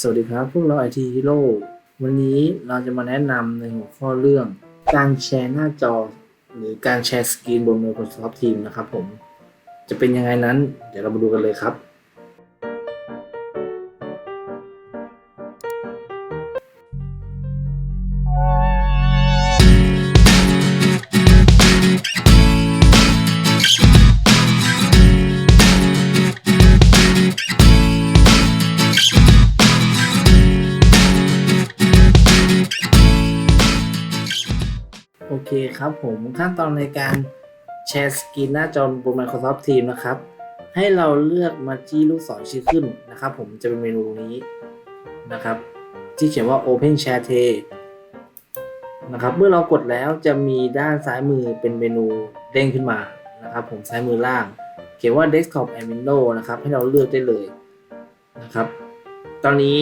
สวัสดีครับ พวกเราไอทีฮีโร่วันนี้เราจะมาแนะนำในหัวข้อเรื่อง การแชร์หน้าจอ หรือการแชร์สกรีนบน Microsoft Teams นะครับผม จะเป็นยังไงนั้น เดี๋ยวเรามาดูกันเลยครับ โอเคครับผมขั้นตอนในการแชร์สกรีนหน้าจอบน Microsoft Teams นะครับ ให้เราเลือกมาที่ลูกศรชี้ขึ้นนะครับ ผมจะเป็นเมนูนี้นะครับ ที่เขียนว่า Open Share Tray นะครับเมื่อเรากดแล้วจะมีด้านซ้ายมือเป็นเมนูเด้งขึ้นมานะครับผมซ้ายมือล่าง เขียนว่า Desktop and Windows นะครับ ให้เราเลือกได้เลยนะครับ ตอนนี้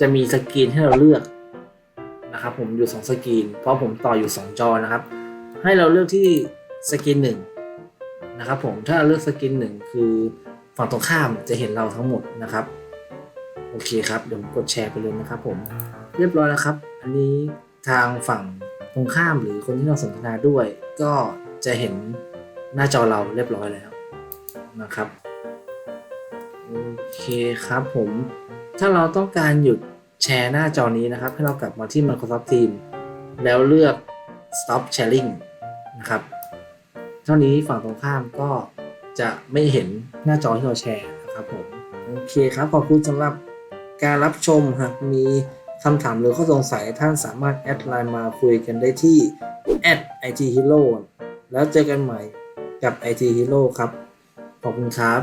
จะมีสกรีนให้เราเลือก นะครับผมอยู่ 2 สกรีน เพราะผมต่ออยู่ 2 จอนะครับ ให้เราเลือกที่สกรีนหนึ่งนะครับผมถ้าเราเลือกสกรีนหนึ่งคือฝั่งตรงข้ามจะเห็นเราทั้งหมดนะครับโอเคครับเดี๋ยวผมกดแชร์ไปเลยนะครับผมเรียบร้อยแล้วครับ อันนี้ทางฝั่งตรงข้ามหรือคนที่เราสนทนาด้วย ก็จะเห็นหน้าจอเราเรียบร้อยแล้วนะครับโอเคครับผม ถ้าเราต้องการหยุด แชร์หน้าจอนี้นะครับ ให้เรากลับมาที่ Microsoft Teams แล้วเลือก stop sharing นะครับ เท่านี้ฝั่งตรงข้ามก็จะไม่เห็นหน้าจอที่เราแชร์นะครับผม โอเคครับ ขอบคุณสำหรับการรับชมหากมีคำถามหรือข้อสงสัยท่านสามารถแอดไลน์มาคุยกันได้ที่ @ithero แล้วเจอกันใหม่กับ IT Hero ครับ ขอบคุณครับ